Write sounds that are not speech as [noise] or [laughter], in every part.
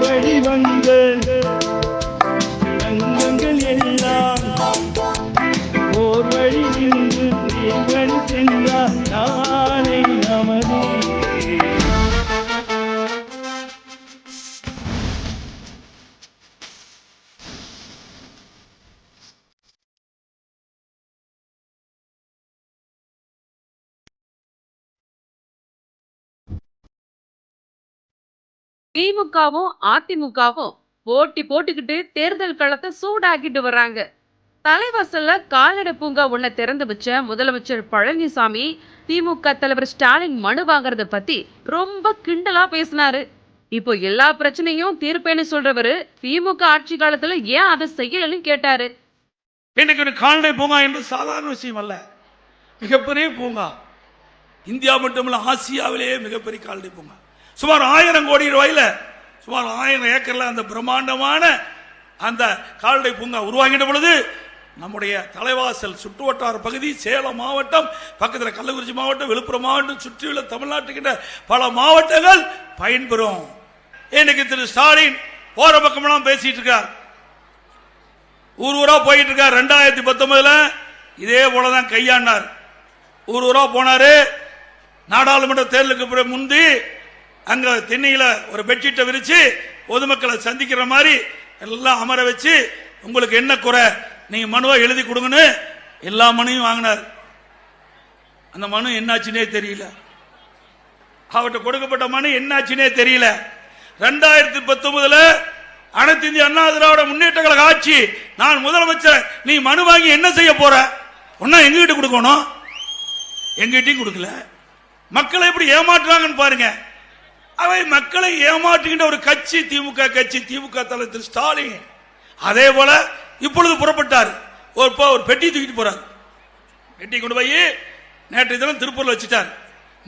வழி வந்த திமுகவும் அதிமுகவும் போட்டி போட்டுக்கிட்டு தேர்தல் களத்தை சூடாக்கிட்டு வர்றாங்க. தலைவாசல்ல கால்நடை பூங்கா ஒண்ண திறந்து வச்ச முதலமைச்சர் பழனிசாமி திமுக தலைவர் ஸ்டாலின் மனு வாங்குறத பத்தி ரொம்ப கிண்டலா பேசினாரு. இப்போ எல்லா பிரச்சனையும் தீர்ப்பேன்னு சொல்றவரு திமுக ஆட்சி காலத்துல ஏன் அதை செய்யலன்னு கேட்டாரு. இன்னைக்கு ஒரு கால்நடை பூங்கா என்று சாதாரண விஷயம் அல்ல. மிகப்பெரிய பூங்கா. இந்தியா மட்டுமல்ல ஆசியாவிலேயே மிகப்பெரிய கால்நடை பூங்கா. சுமார் ஆயிரம் கோடி ரூபாயில சுமார் ஆயிரம் ஏக்கர்ல அந்த பிரம்மாண்டமான அந்த கால்நடை பூங்கா உருவாகின்ற பொழுது நம்முடைய தலைவாசல் சுற்றுவட்டார பகுதி சேலம் மாவட்டம் பக்கத்தில் கள்ளக்குறிச்சி மாவட்டம் விழுப்புரம் மாவட்டம் சுற்றியுள்ள தமிழ்நாட்டுக்கிட்ட பல மாவட்டங்கள் பயன்பெறும். இன்னைக்கு திரு ஸ்டாலின் போற பக்கமெல்லாம் பேசிட்டு இருக்கார். ஊர் ஊரா போயிட்டு இருக்கார். ரெண்டாயிரத்தி பத்தொன்பதுல இதே போலதான் கையாண்டார். ஊர் ஊரா போனாரு. நாடாளுமன்ற தேர்தலுக்கு முந்தி அங்க திண்ணையில ஒரு பெட்ஷீட்டை விரிச்சு பொதுமக்களை சந்திக்கிற மாதிரி எல்லாம் அமர வச்சு உங்களுக்கு என்ன குறை? நீங்க மனுவை எழுதி கொடுங்கன்னு எல்லா மனுவையும் வாங்கினார். அந்த மனு என்னாச்சுன்னே தெரியல. அவர்கிட்ட கொடுக்கப்பட்ட மனு என்னாச்சுன்னே தெரியல. ரெண்டாயிரத்தி பத்தொன்பதுல அனைத்து இந்திய அண்ணா திராவிட முன்னேற்ற கழக ஆட்சி நான் முதலமைச்சர் நீ மனு வாங்கி என்ன செய்ய போற? ஒன்னா எங்ககிட்ட கொடுக்கணும். எங்கிட்டையும் கொடுக்கல. மக்களை எப்படி ஏமாற்றுறாங்கன்னு பாருங்க. அவை மக்களை ஏமாற்றுகின்ற ஒரு கட்சி திமுக கட்சி திமுக தலைவர் திரு ஸ்டாலின். அதே போல இப்பொழுது புறப்பட்டார். ஒரு ஒரு பெட்டி தூக்கிட்டு போறார். பெட்டி கொண்டு போய் நேற்று தினம் திருப்பூர்ல வச்சுட்டார்.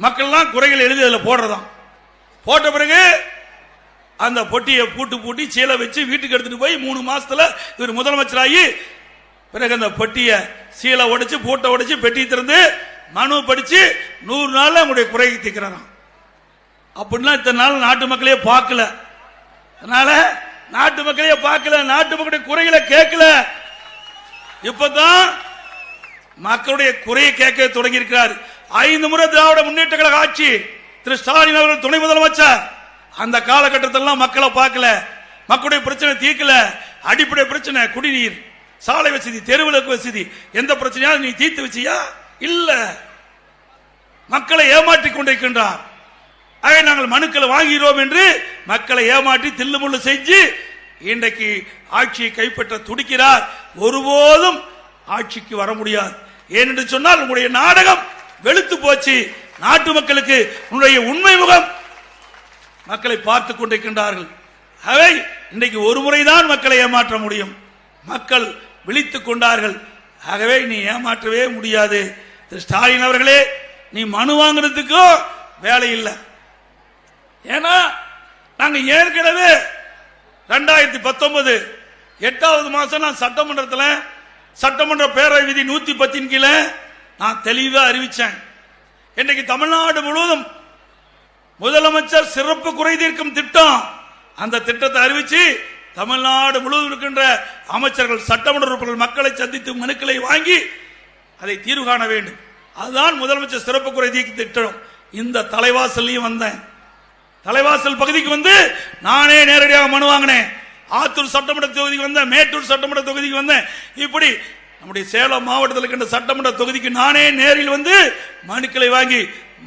மக்கள்லாம் குறைகள் எழுதி அதில் போடுறதாம். போட்ட பிறகு அந்த பொட்டியை பூட்டு பூட்டி சீலை வச்சு வீட்டுக்கு எடுத்துட்டு போய் மூணு மாசத்துல இவர் முதலமைச்சராகி பிறகு அந்த பொட்டியை சீலை உடைச்சு பூட்டை உடைச்சு பெட்டி திறந்து மனு படிச்சு நூறு நாள்ல உங்களுடைய குறையை தீக்கிறாராம் அப்படின்னா இத்தனை நாள் நாட்டு மக்களையே பார்க்கல. அதனால நாட்டு மக்களையே பார்க்கல நாட்டு மக்களுடைய குறைகளை கேட்கல. இப்பதான் மக்களுடைய குறையை கேட்க தொடங்கி இருக்கிறார் ஐந்து முறை திராவிட முன்னேற்ற கழக ஆட்சி திரு ஸ்டாலின் அவர்கள் துணை முதலமைச்சர். அந்த காலகட்டத்திலாம் மக்களை பார்க்கல. மக்களுடைய பிரச்சனை தீர்க்கல. அடிப்படை பிரச்சனை குடிநீர் சாலை வசதி தெருவிளக்கு வசதி. எந்த பிரச்சனையாவது நீ தீர்த்து வச்சியா? இல்ல. மக்களை ஏமாற்றிக் கொண்டிருக்கின்றார். ஆகவே நாங்கள் மனுக்களை வாங்குகிறோம் என்று மக்களை ஏமாற்றி தில்லுமுள்ளு செஞ்சு இன்றைக்கு ஆட்சியை கைப்பற்ற துடிக்கிறார். ஒருபோதும் ஆட்சிக்கு வர முடியாது. ஏனென்று சொன்னால் உங்களுடைய நாடகம் வெளுத்து போச்சு. நாட்டு மக்களுக்கு உன்னுடைய உண்மை முகம் மக்களை பார்த்து கொண்டிருக்கின்றார்கள். அவை இன்றைக்கு ஒரு முறைதான் மக்களை ஏமாற்ற முடியும். மக்கள் விழித்துக் கொண்டார்கள். ஆகவே நீ ஏமாற்றவே முடியாது. திரு ஸ்டாலின் அவர்களே நீ மனு வாங்குறதுக்கும் வேலை இல்லை. ஏன்னா நாங்க ஏற்கனவே ரெண்டாயிரத்தி பத்தொன்பது எட்டாவது மாசம் நான் சட்டமன்றத்தில் சட்டமன்ற பேரவை விதி நூத்தி பத்தின் கீழே நான் தெளிவா அறிவிச்சேன். இன்றைக்கு தமிழ்நாடு முழுவதும் முதலமைச்சர் சிறப்பு குறை தீர்க்கும் திட்டம் அந்த திட்டத்தை அறிவிச்சு தமிழ்நாடு முழுவதும் இருக்கின்ற அமைச்சர்கள் சட்டமன்ற உறுப்பினர்கள் மக்களை சந்தித்து மனுக்களை வாங்கி அதை தீர்வு காண வேண்டும். அதுதான் முதலமைச்சர் சிறப்பு குறை தீர்க்கும் திட்டம். இந்த தலைவாசல்லையும் வந்தேன். தலைவாசல் பகுதிக்கு வந்து நானே நேரடியாக மனு வாங்கினேன். ஆத்தூர் சட்டமன்ற தொகுதிக்கு வந்தேன் மேட்டூர் சட்டமன்ற தொகுதிக்கு வந்தேன். இப்படி நம்முடைய சேலம் மாவட்டத்தில் இருக்கின்ற சட்டமன்ற தொகுதிக்கு நானே நேரில் வந்து மனுக்களை வாங்கி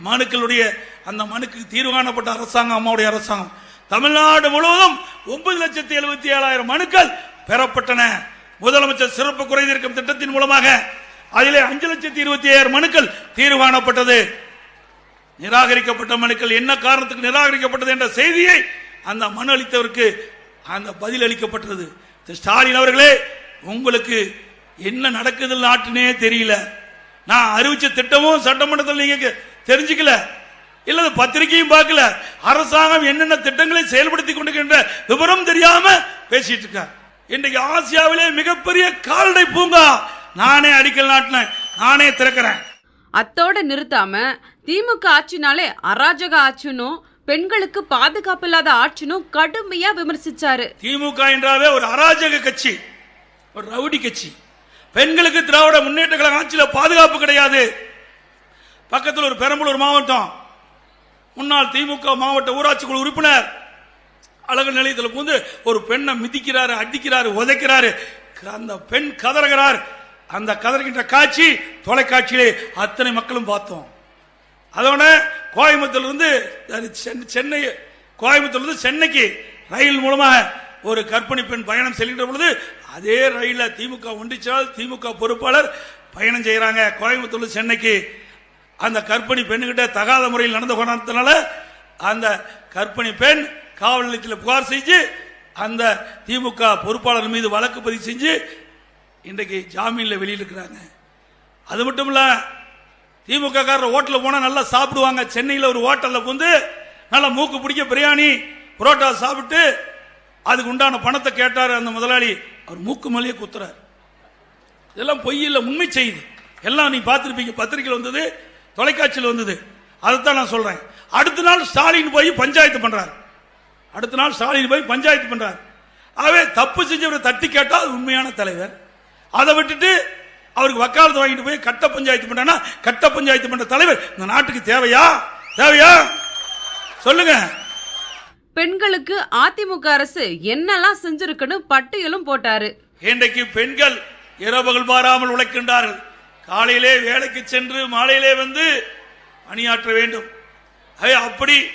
மனுக்களுடைய அந்த மனுக்கு தீர்வு காணப்பட்ட அரசாங்கம் அம்மாவுடைய அரசாங்கம். தமிழ்நாடு முழுவதும் ஒன்பது லட்சத்தி எழுபத்தி ஏழாயிரம் மனுக்கள் பெறப்பட்டன. முதலமைச்சர் சிறப்பு குறைதீர்க்கும் திட்டத்தின் மூலமாக அதிலே அஞ்சு லட்சத்தி இருபத்தி ஏழாயிரம் மனுக்கள் தீர்வு காணப்பட்டது. நிராகரிக்கப்பட்ட மனுக்கள் என்ன காரணத்துக்கு நிராகரிக்கப்பட்டது என்ற செய்தியை அந்த மனு அளித்தவருக்கு அந்த பதில் அளிக்கப்பட்டது. திரு ஸ்டாலின் அவர்களே உங்களுக்கு என்ன நடக்குது நாட்டுனே தெரியல. நான் அறிவிச்ச திட்டமும் சட்டமன்றத்தில் நீங்க தெரிஞ்சுக்கல. இல்ல பத்திரிகையும் பார்க்கல. அரசாங்கம் என்னென்ன திட்டங்களை செயல்படுத்தி கொண்டிருக்கின்ற விவரம் தெரியாம பேசிட்டு இருக்கார் இன்றைக்கு ஆசியாவிலே மிகப்பெரிய கால்நடை பூங்கா நானே அடிக்கல் நாட்டினேன். நானே திறக்கிறேன். அத்தோட நிறுத்தாமல் திமுக ஆட்சினாலே அராஜக ஆட்சினும் பெண்களுக்கு பாதுகாப்பு இல்லாத ஆட்சினும் கடுமையா விமர்சிச்சாரு. திமுக என்றாவே ஒரு அராஜக கட்சி ஒரு ரவுடி கட்சி. பெண்களுக்கு திராவிட முன்னேற்ற கழக ஆட்சியில் பாதுகாப்பு கிடையாது. பக்கத்தில் ஒரு பெரம்பலூர் மாவட்டம். முன்னாள் திமுக மாவட்ட ஊராட்சி குழு உறுப்பினர். அழகு நிலையத்தில் புகுந்து ஒரு பெண்ணை மிதிக்கிறாரு அடிக்கிறாரு உதைக்கிறாரு. அந்த பெண் கதறுகிறார். அந்த கதறுகின்ற காட்சி தொலைக்காட்சியிலே அத்தனை மக்களும் பார்த்தோம். அதோட கோயம்புத்தூர்ல இருந்து அது சென்னை- சென்னை கோயம்புத்தூர்ல இருந்து சென்னைக்கு ரயில் மூலமாக ஒரு கற்பனை பெண் பயணம் செல்கின்ற பொழுது அதே ரயிலில் திமுக ஒன்றிச்சால் திமுக பொறுப்பாளர் பயணம் செய்கிறாங்க. கோயம்புத்தூர்ல சென்னைக்கு அந்த கற்பனை பெண்ணுகிட்ட தகாத முறையில் நடந்து கொண்டதுனால அந்த கற்பனை பெண் காவல் நிலையத்தில் புகார் செஞ்சு அந்த திமுக பொறுப்பாளர் மீது வழக்கு பதிவு செஞ்சு இன்றைக்கு ஜாமீன்ல வெளியிட்டிருக்கிறாங்க அது மட்டும் இல்ல திமுக காரர் ஹோட்டலில் போனா நல்லா சாப்பிடுவாங்க. சென்னையில் ஒரு ஹோட்டல்ல வந்து நல்லா மூக்கு பிடிக்க பிரியாணி புரோட்டா சாப்பிட்டு அதுக்கு உண்டான பணத்தை கேட்டாரு அந்த முதலாளி. அவர் மூக்கு மேலேயே குத்துறாரு. இதெல்லாம் பொய் உண்மை செய்தி. எல்லாம் நீ பார்த்துருப்பீங்க. பத்திரிக்கையில் வந்தது தொலைக்காட்சியில் வந்தது. அதைத்தான் நான் சொல்றேன். அடுத்த நாள் ஸ்டாலின் போய் பஞ்சாயத்து பண்றாரு. அடுத்த நாள் ஸ்டாலின் போய் பஞ்சாயத்து பண்றாரு. ஆகவே தப்பு செஞ்சவரை தட்டி கேட்டால் உண்மையான தலைவர். அதை விட்டுட்டு அவருக்கு வக்காலத்து வாங்கிட்டு போய் கட்ட பஞ்சாயத்து பண்றானா கட்ட பஞ்சாயத்து பண்ற தலைவர் இந்த நாட்டுக்கு தேவையா? தேவையா? சொல்லுங்க. பெண்களுக்கு அதிமுக அரசு என்னெல்லாம் செஞ்சிருக்குன்னு பட்டியலும் போட்டாரு. இன்றைக்கு பெண்கள் இரவுகள் பாராமல் உழைக்கின்றார்கள். காலையிலே வேலைக்கு சென்று மாலையிலே வந்து பணியாற்ற வேண்டும். அப்படி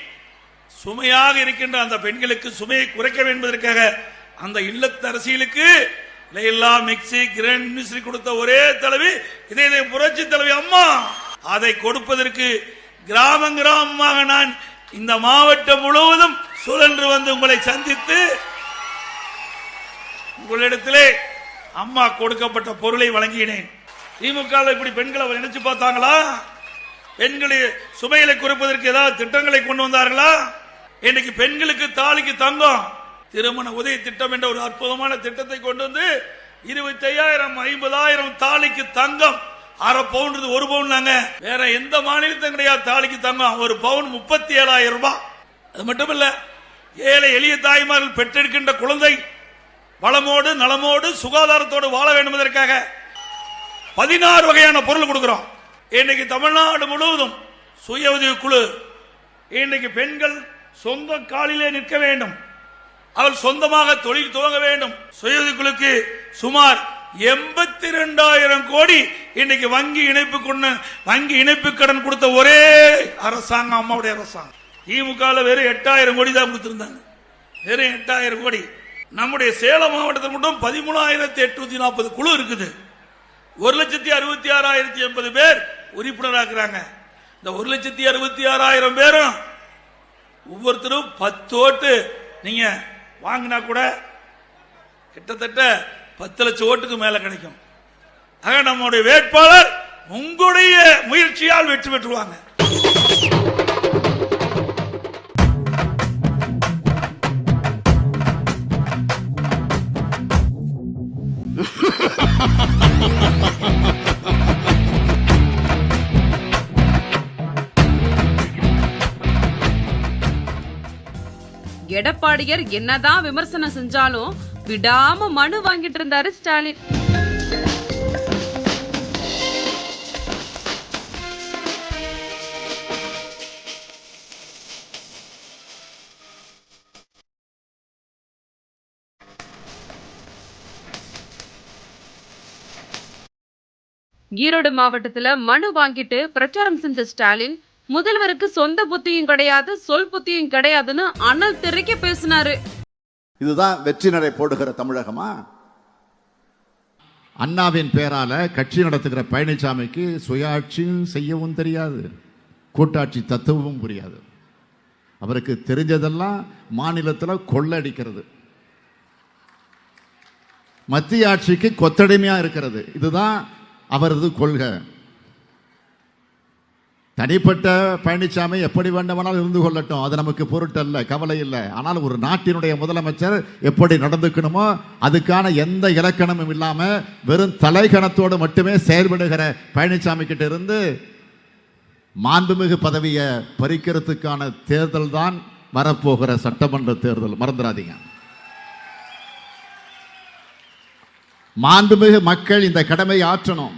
சுமையாக இருக்கின்ற அந்த பெண்களுக்கு சுமையை குறைக்க வேண்டும் என்பதற்காக அந்த இல்லத்தரசிகளுக்கு இதையெல்லாம் மிக்சி கிரைண்ட் மிஸ்ரி கொடுத்த ஒரே தலைவி இதை இதை புரட்சி தலைவி அம்மா. அதை கொடுப்பதற்கு கிராம கிராமமாக நான் இந்த மாவட்டம் முழுவதும் சுழன்று வந்து உங்களை சந்தித்து உங்களிடத்திலே அம்மா கொடுக்கப்பட்ட பொருளை வழங்கினேன். திமுக இப்படி பெண்களை அவர் நினைச்சு பார்த்தாங்களா? பெண்களை சுமைகளை குறைப்பதற்கு ஏதாவது திட்டங்களை கொண்டு வந்தார்களா? இன்னைக்கு பெண்களுக்கு தாலிக்கு தங்கம். திருமண உதவி திட்டம் என்ற ஒரு அற்புதமான திட்டத்தை கொண்டு வந்து இருபத்தி ஐயாயிரம் ஐம்பதாயிரம் தாலிக்கு தங்கம். அரை பவுன் ஒரு பவுன் நாங்க வேற எந்த மாநிலத்தும் கிடையாது தாலிக்கு தங்கம். ஒரு பவுன் முப்பத்தி ஏழாயிரம் ரூபாய். அது மட்டும் இல்ல ஏழை எளிய தாய்மார்கள் பெற்றெடுக்கின்ற குழந்தை வளமோடு நலமோடு சுகாதாரத்தோடு வாழ வேண்டும் என்பதற்காக பதினாறு வகையான பொருள் கொடுக்கிறோம். இன்னைக்கு தமிழ்நாடு முழுவதும் சுய உதவி குழு இன்னைக்கு பெண்கள் சொந்த காலிலே நிற்க வேண்டும். அவள் சொந்தமாக தொழில் துவங்க வேண்டும். சுயதுக்குழுக்கு சுமார் எண்பத்தி ரெண்டாயிரம் கோடி இன்னைக்கு வங்கி இணைப்பு கொண்டு வங்கி இணைப்பு கடன் கொடுத்த ஒரே அரசாங்கம் அம்மாவுடைய அரசாங்கம். திமுக வெறும் எட்டாயிரம் கோடி தான் கொடுத்திருந்தாங்க. வெறும் எட்டாயிரம் கோடி. நம்முடைய சேலம் மாவட்டத்தில் மட்டும் பதிமூணாயிரத்தி எட்நூத்தி நாற்பது குழு இருக்குது. ஒரு லட்சத்தி அறுபத்தி ஆறாயிரத்தி எண்பது பேர் உறுப்பினராக்குறாங்க. இந்த ஒரு லட்சத்தி அறுபத்தி ஆறாயிரம் பேரும் ஒவ்வொருத்தரும் பத்து ஓட்டு. நீங்க வாங்கினா கூட கிட்டத்தட்ட பத்து லட்சம் ஓட்டுக்கு மேல கிடைக்கும். ஆக நம்முடைய வேட்பாளர் உங்களுடைய முயற்சியால் வெற்றி பெற்றுவாங்க. [laughs] எடப்பாடியர் என்னதான் விமர்சனம் செஞ்சாலும் விடாம மனு வாங்கிட்டு இருந்தாரு ஸ்டாலின். ஈரோடு மாவட்டத்துல மனு வாங்கிட்டு பிரச்சாரம் செஞ்ச ஸ்டாலின் முதல்வருக்கு சொந்த புத்தியும் கிடையாது சொல் புத்தியும் கிடையாதுன்னு அனல் தெறிக்க பேசினாரு. இதுதான் வெற்றி நடை போடுகிற தமிழகமா? அண்ணாவின் பேரால கட்சி நடத்துகிற பழனிசாமிக்கு சுயாட்சியும் செய்யவும் தெரியாது கூட்டாட்சி தத்துவமும் புரியாது. அவருக்கு தெரிஞ்சதெல்லாம் மாநிலத்தில் கொள்ளடிக்கிறது. மத்திய ஆட்சிக்கு கொத்தடிமையா இருக்கிறது. இதுதான் அவரது கொள்கை. தனிப்பட்ட பழனிசாமி எப்படி வேண்டுமானால் இருந்து கொள்ளட்டும். அது நமக்கு பொருட்டல்ல கவலை இல்லை. ஆனால் ஒரு நாட்டினுடைய முதலமைச்சர் எப்படி நடந்துக்கணுமோ அதுக்கான எந்த இலக்கணமும் இல்லாமல் வெறும் தலைகணத்தோடு மட்டுமே செயல்படுகிற பழனிசாமி கிட்ட இருந்து மாண்புமிகு பதவியை பறிக்கிறதுக்கான தேர்தல் தான் வரப்போகிற சட்டமன்ற தேர்தல். மறந்துடாதீங்க. மாண்புமிகு மக்கள் இந்த கடமையை ஆற்றணும்.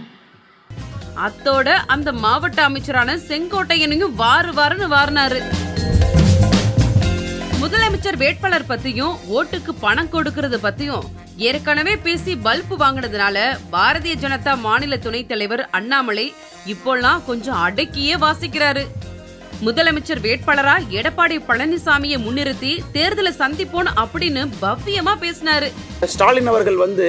அத்தோட அந்த மாவட்ட அமைச்சரான செங்கோட்டையனையும் வாரு வாருன்னு வாரினாரு. முதலமைச்சர் வேட்பாளர் பத்தியும் ஓட்டுக்கு பணம் கொடுக்கறது பத்தியும் ஏற்கனவே பேசி பல்ப் வாங்கினதுனால பாரதிய ஜனதா மாநில துணைத் தலைவர் அண்ணாமலை இப்போல்லாம் கொஞ்சம் அடக்கியே வாசிக்கிறாரு. முதலமைச்சர் வேட்பாளரா எடப்பாடி பழனிசாமியை முன்னிறுத்தி தேர்தலை சந்திப்போம் அப்படின்னு பவ்யமா பேசினாரு. ஸ்டாலின் அவர்கள் வந்து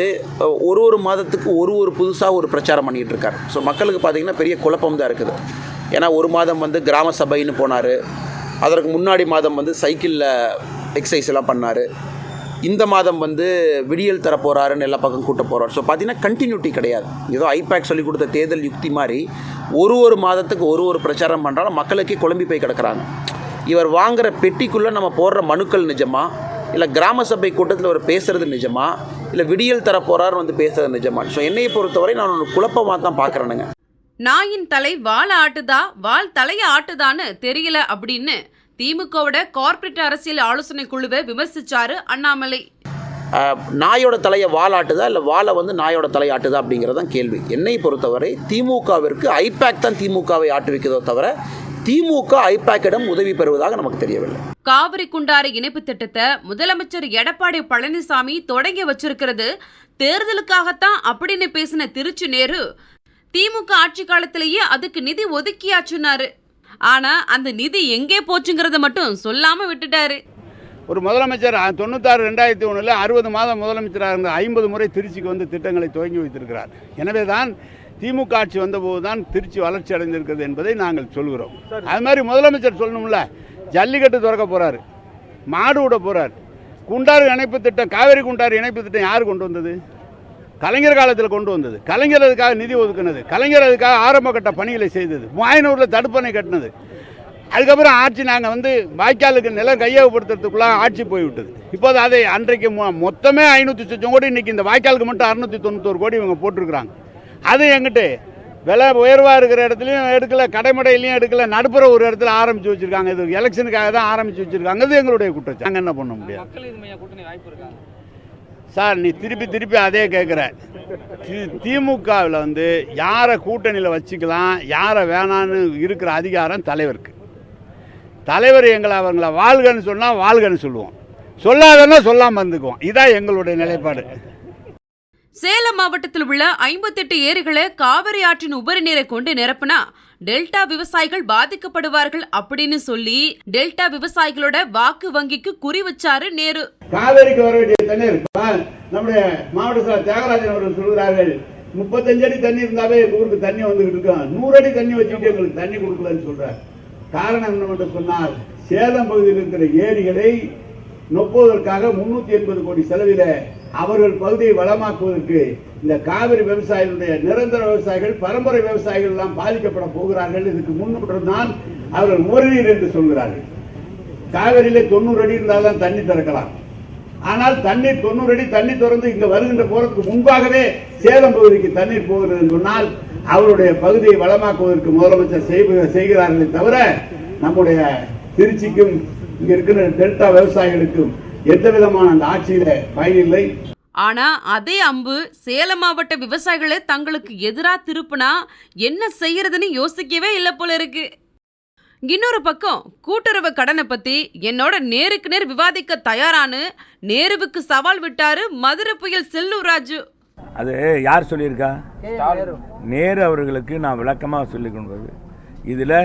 ஒரு ஒரு மாதத்துக்கு ஒரு ஒரு புதுசாக ஒரு பிரச்சாரம் பண்ணிகிட்டு இருக்கார். ஸோ மக்களுக்கு பார்த்தீங்கன்னா பெரிய குழப்பம் தான் இருக்குது. ஏன்னா ஒரு மாதம் வந்து கிராம சபைன்னு போனார். அதற்கு முன்னாடி மாதம் வந்து சைக்கிளில் எக்ஸசைஸ் எல்லாம் பண்ணார். இந்த மாதம் வந்து விடியல் தரப்போகிறாருன்னு எல்லா பக்கம் கூட்ட போகிறார் ஸோ பார்த்தீங்கன்னா கண்டினியூட்டி கிடையாது. ஏதோ ஐபேக் சொல்லி கொடுத்த தேர்தல் யுக்தி மாதிரி ஒரு ஒரு மாதத்துக்கு ஒரு ஒரு பிரச்சாரம் பண்ணுறாலும் மக்களுக்கே குழம்பி போய் கிடக்குறாங்க. இவர் வாங்குகிற பெட்டிக்குள்ளே நம்ம போடுற மனுக்கள் நிஜமா? இல்லை கிராம சபை கூட்டத்தில் அவர் பேசுறது நிஜமா? இல்லை விடியல் தர போகிறார் வந்து பேசுகிறது நிஜமா? ஸோ என்னையை பொறுத்தவரை நான் ஒன்று குழப்பமாக தான் பார்க்குறேனுங்க நாயின் தலை வாழ ஆட்டுதா? வால் தலையை ஆட்டுதான்னு தெரியல அப்படின்னு திமுகவோட கார்ப்பரேட் அரசியல் ஆலோசனை குழுவை விமர்சிச்சாரு அண்ணாமலை. நாயோட தலையை வாலாட்டுதா இல்லை வாழை வந்து நாயோட தலையை ஆட்டுதா அப்படிங்கிறது தான் கேள்வி. என்னை பொறுத்தவரை திமுகவிற்கு ஐபேக் தான் திமுகவை ஆட்டுவிக்கிறதோ தவிர திமுக ஐபேக்கிடம் உதவி பெறுவதாக நமக்கு தெரியவில்லை. காவிரி குண்டாறு இணைப்பு திட்டத்தை முதலமைச்சர் எடப்பாடி பழனிசாமி தொடங்கி வச்சிருக்கிறது. தேர்தலுக்காகத்தான் அப்படின்னு பேசின திருச்சி நேரு திமுக ஆட்சி காலத்திலேயே அதுக்கு நிதி ஒதுக்கியாச்சுன்னாரு. ஆனா அந்த நிதி எங்கே போச்சுங்கிறத மட்டும் சொல்லாம விட்டுட்டாரு. ஒரு முதலமைச்சர் தொண்ணூத்தாறு ரெண்டாயிரத்தி ஒன்றில் அறுபது மாதம் முதலமைச்சராக இருந்த ஐம்பது முறை திருச்சிக்கு வந்து திட்டங்களை துவங்கி வைத்திருக்கிறார். எனவே தான் திமுக ஆட்சி வந்தபோது தான் திருச்சி வளர்ச்சி அடைந்திருக்கிறது என்பதை நாங்கள் சொல்கிறோம். அது மாதிரி முதலமைச்சர் சொல்லணும்ல ஜல்லிக்கட்டு திறக்க போறாரு மாடு விட போறார். குண்டாறு இணைப்பு திட்டம் காவேரி குண்டாறு இணைப்பு திட்டம் யார் கொண்டு வந்தது? கலைஞர் காலத்தில் கொண்டு வந்தது. கலைஞர் அதுக்காக நிதி ஒதுக்குனது. கலைஞர் அதுக்காக ஆரம்ப கட்ட பணிகளை செய்தது. மாயனூரில் தடுப்பணை கட்டினது. அதுக்கப்புறம் ஆட்சி நாங்கள் வந்து வாய்க்காலுக்கு நிலம் கையகப்படுத்துறதுக்குள்ள ஆட்சி போய்விட்டது. இப்போது அதை அன்றைக்கு மொ- மொத்தமே ஐநூற்றி சொச்சம் கோடி இன்னைக்கு இந்த வாய்க்காலுக்கு மட்டும் அறுநூத்தி தொண்ணூத்தோரு கோடி இவங்க போட்டிருக்கிறாங்க. அது எங்கிட்ட? விலை உயர்வாக இருக்கிற இடத்துலையும் எடுக்கல கடைமடையிலையும் எடுக்கல நடுப்புற ஒரு இடத்துல ஆரம்பிச்சு வச்சிருக்காங்க. இது எலெக்ஷனுக்காக தான் ஆரம்பிச்சு வச்சிருக்காங்க. அது எங்களுடைய குற்றச்சாட்டு. நாங்கள் என்ன பண்ண முடியாது சார் நீ திருப்பி திருப்பி அதே கேட்குற திமுகவில் வந்து யாரை கூட்டணியில் வச்சுக்கலாம் யாரை வேணான்னு இருக்கிற அதிகாரம் தலைவருக்கு. தலைவர் எங்களை அவங்கள வாழ்கன்னு சொன்னால் வாழ்கன்னு சொல்லுவோம். சொல்லாதன்னா சொல்லாமல் இருந்துக்குவோம். இதான் எங்களுடைய நிலைப்பாடு. சேலம் மாவட்டத்தில் உள்ள ஐம்பத்தெட்டு ஏரிகளை காவிரி ஆற்றின் உபரி நீரை கொண்டு நிரப்புனா டெல்டா விவசாயிகள் பாதிக்கப்படுவார்கள் அப்படின்னு சொல்லி டெல்டா விவசாயிகளோட வாக்கு வங்கிக்கு குறி வச்சாரு நேரு. காவேரிக்கு வர வேண்டிய தண்ணீர் நம்முடைய மாவட்ட தியாகராஜன் அவர்கள் சொல்கிறார்கள் முப்பத்தஞ்சு அடி தண்ணி இருந்தாவே ஊருக்கு தண்ணி வந்துகிட்டு இருக்கோம். நூறு அடி தண்ணி வச்சுட்டு எங்களுக்கு தண்ணி கொடுக்கலன்னு சொல்றார். காரணம் என்னவென்று சொன்னால் சேலம் பகுதியில் இருக்கிற ஏரிகளை நொப்புவதற்காக முன்னூத்தி எண்பது கோடி செலவில அவர்கள் பகுதியை வளமாக்குவதற்கு இந்த காவிரி விவசாயிகளுடைய நிரந்தர விவசாயிகள் பரம்பரை விவசாயிகள் எல்லாம் பாதிக்கப்பட போகிறார்கள். இதுக்கு முன்னுடன் தான் அவர்கள் முறையீடு என்று சொல்கிறார்கள். காவிரியில தொண்ணூறு அடி இருந்தால் தான் தண்ணி திறக்கலாம். ஆனால் தண்ணீர் தொண்ணூறு அடி தண்ணி திறந்து இங்க வருகின்ற போறதுக்கு முன்பாகவே சேலம் பகுதிக்கு தண்ணீர் போகிறது என்று சொன்னால் அவருடைய பகுதியை வளமாக்குவதற்கு முதலமைச்சர் செய்கிறார்களே தவிர நம்முடைய திருச்சிக்கும் இங்க இருக்கிற டெல்டா விவசாயிகளுக்கும் எந்த விதமான அந்த ஆட்சியில பயனில்லை ஆனா அதே அம்பு சேலம் மாவட்ட விவசாயிகளை தங்களுக்கு எதிரா திருப்புனா என்ன செய்யறதுன்னு யோசிக்கவே இல்லை போல இருக்கு. இன்னொரு பக்கம் கூட்டுறவு கடனை பத்தி என்னோட நேருக்கு நேர் விவாதிக்க தயாரானு நேருவுக்கு சவால் விட்டாரு மதுரை புயல் செல்லூர் ராஜு. அது யார் சொல்லியிருக்கா? நேரு அவர்களுக்கு நான் விளக்கமாக சொல்லிக் கொண்டது இதில்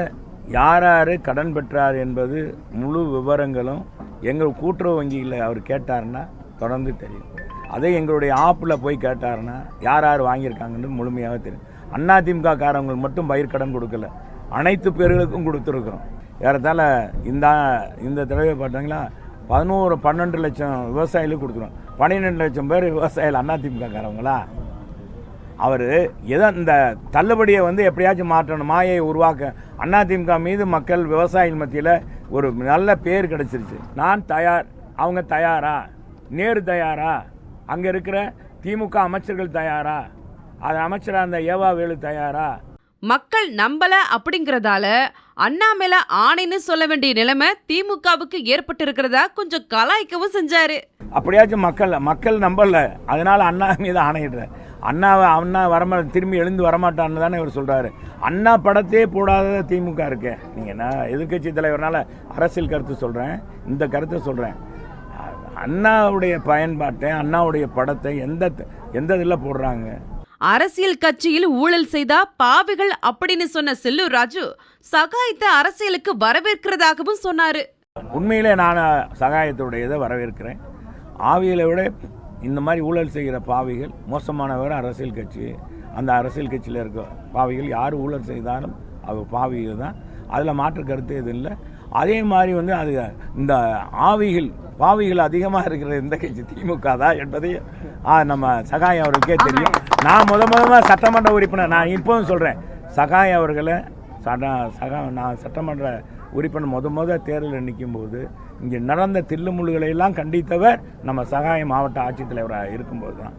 யார் யார் கடன் பெற்றார் என்பது முழு விவரங்களும் எங்கள் கூட்டுறவு வங்கியில் அவர் கேட்டாருன்னா தொடர்ந்து தெரியும். அதே எங்களுடைய ஆப்பில் போய் கேட்டாருன்னா யார் யார் வாங்கியிருக்காங்கன்னு முழுமையாக தெரியும். அதிமுக காரங்களுக்கு மட்டும் பயிர் கடன் கொடுக்கல. அனைத்து பேர்களுக்கும் கொடுத்துருக்குறோம் ஏறத்தாழ இந்த இந்த தடவை பார்த்தீங்களா பதினோரு பன்னெண்டு லட்சம் விவசாயிகளுக்கு கொடுத்துருவோம் பன்னிரெண்டு லட்சம் பேர் விவசாயிகள் அதிமுக காரவங்களா? அவர் ஏதோ இந்த தள்ளுபடியை வந்து எப்படியாச்சும் மாற்றணும் மாயை உருவாக்க. அதிமுக மீது மக்கள் விவசாயிகள் மத்தியில் ஒரு நல்ல பேர் கிடைச்சிருச்சு. நான் தயார் அவங்க தயாரா? நேரு தயாரா? அங்கே இருக்கிற திமுக அமைச்சர்கள் தயாரா? அது அமைச்சராக இருந்த ஏவா வேலு தயாரா? மக்கள் நம்பல அப்படிங்கறதால அண்ணா மேல ஆணைன்னு சொல்ல வேண்டிய நிலைமை திமுகவுக்கு ஏற்பட்டு இருக்கிறதா கொஞ்சம் கலாய்க்கவும் செஞ்சாரு. அப்படியாச்சும் மக்கள் மக்கள் நம்பல. அதனால அண்ணா மீது ஆணையிடுற அண்ணாவை அண்ணா வரமா திரும்பி எழுந்து வரமாட்டான்னு தானே இவர் சொல்றாரு. அண்ணா படத்தையே போடாத திமுக இருக்கு. நீங்க நான் எதிர்க்கட்சி தலைவர்னால அரசியல் கருத்து சொல்றேன் இந்த கருத்தை சொல்றேன். அண்ணாவுடைய பயன்பாட்டை அண்ணாவுடைய படத்தை எந்த எந்த இதில் போடுறாங்க? அரசியல் கட்சியில் ஊழல் செய்தா பாவிகள் அப்படின்னு சொன்ன செல்லூர் ராஜு சகாயத்தை அரசியலுக்கு வரவேற்கிறதாகவும் சொன்னாரு. உண்மையிலே நான் சகாயத்துடைய இதை வரவேற்கிறேன். ஆவியலை விட இந்த மாதிரி ஊழல் செய்கிற பாவிகள் மோசமானவர் அரசியல் கட்சி. அந்த அரசியல் கட்சியில் இருக்க பாவிகள் யார் ஊழல் செய்தாலும் அது பாவிகள் தான். அதில் மாற்று கருத்து எதுவும் இல்லை. அதே மாதிரி வந்து அது இந்த ஆவிகள் பாவிகள் அதிகமாக இருக்கிற இந்த கட்சி? திமுக தான் என்பதை நம்ம சகாயம் அவர்களுக்கே தெரியும். நான் முத முதல்ல சட்டமன்ற உறுப்பினர் நான் இப்போவும் சொல்கிறேன் சகாயம் அவர்களை சட சகா நான் சட்டமன்ற உறுப்பினர் முத முத தேர்தலில் நிற்கும்போது இங்கே நடந்த தில்லுமுள்ளுகளை எல்லாம் கண்டித்தவர் நம்ம சகாய மாவட்ட ஆட்சித்தலைவராக இருக்கும்போது தான்